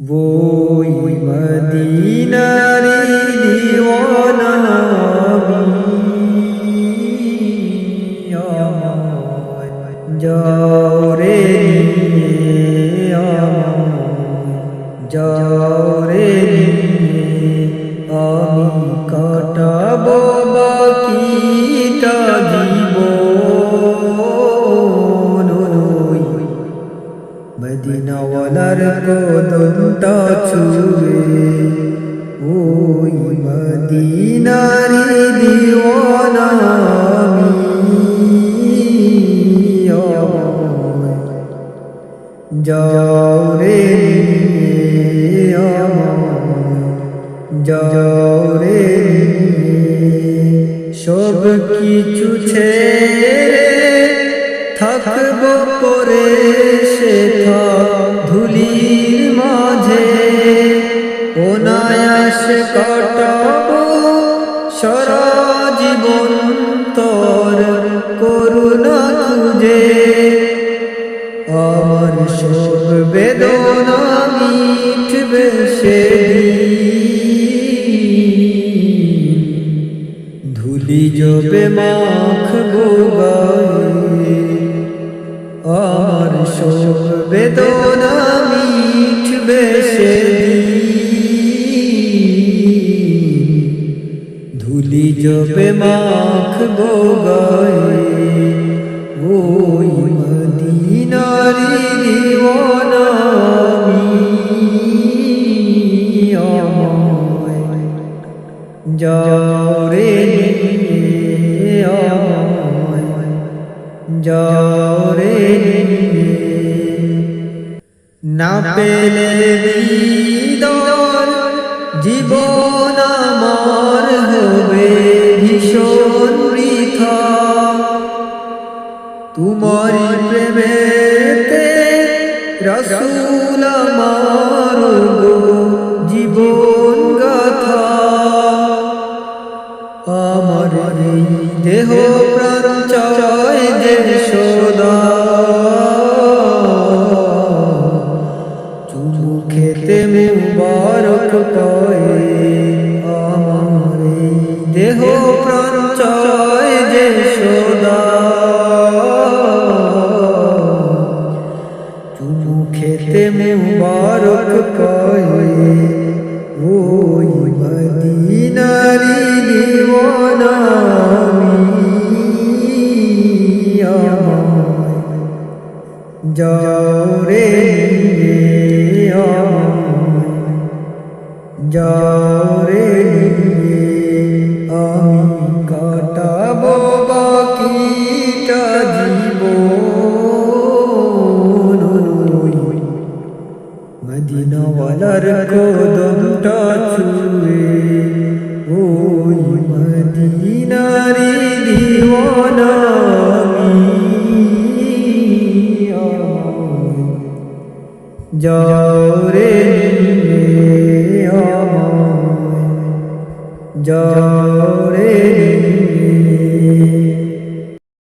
ওই মদিনারি দিওয়ানা যাও রে নিয়ে যাও মদিনাওয়ালার কদমটা ছুঁয়ে ওই মদিনারি দিওয়ানা যাও রে সব কিছু ছেড়ে থাকব পরে সে ধুলির মাঝে। অনায়াস কাটাব সারা জীবন তোর করুণা খুঁজে। আমার সব বেদনা মিটবে সেদিন। ধুলি জবে মাখবো গায়ে। আর সব বেদনা মিটবে সেদিন। ধুলি জবে মাখবো গায়ে, ওই মদিনারি দিওয়ানা আমি আমায় যাও না পেলে দিদার জীবন আমার হবে ভীষণ বৃথা তোমার প্রেমেতে রসুল আমার জীবন গাথা আমার দেহ প্রাণ মুবারক পায় আমার দেহ প্রাণ চায় যে সদা চুমু খেতে মুবারক পায় ওই মদিনারি দিওয়ানা আমি। আমায় যাও রে নিয়ে আমি কাটাবো বাকিটা জীবন। মদিনাওয়ালার কদমটা ছুঁয়ে, ওই মদিনারি দিওয়ানা আমি। আমায় যাও রে নিয়ে আমায় যাও রে নিয়ে